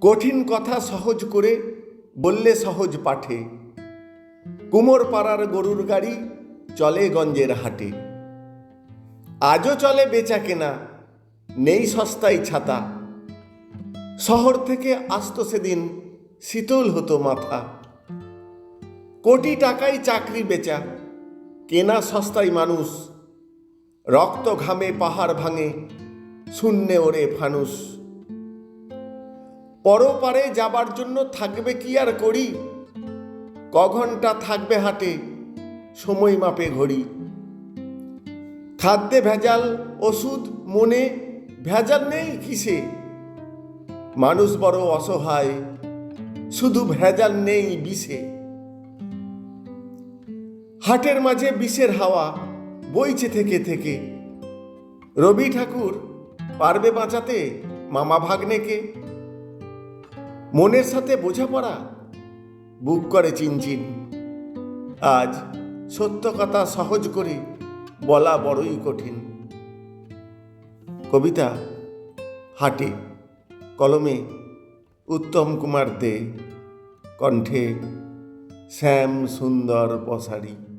কঠিন কথা সহজ করে বললে সহজ পাঠে। কুমোর পাড়ার গরুর গাড়ি চলে গঞ্জের হাটে। আজও চলে বেচা কেনা, নেই সস্তায় ছাতা। শহর থেকে আসতো সেদিন শীতল হতো মাথা। কোটি টাকায় চাকরি বেচা, কেনা সস্তায় মানুষ। রক্ত ঘামে পাহাড় ভাঙে, শূন্যে ওরে ফানুস পরপারে যাবার জন্য থাকবে কি আর করি? ক ঘণ্টা থাকবে হাটে সময় মাপে ঘড়ি। খাদ্যে ভেজাল, ওষুধ, মনে, ভেজাল নেই কিসে? মানুষ বড় অসহায়, শুধু ভেজাল নেই বিষে। হাটের মাঝে বিষের হাওয়া বইছে থেকে থেকে। রবি ঠাকুর পারবে বাঁচাতে, মামা ভাগ্নেকে। মনের সাথে বোঝাপড়া? বুক করে চিনচিন। আজ সত্য কথা সহজ করে বলা বড়ই কঠিন। কবিতা হাটে, কলমে, উত্তম কুমার দে, কণ্ঠে, শ্যাম সুন্দর পসারি।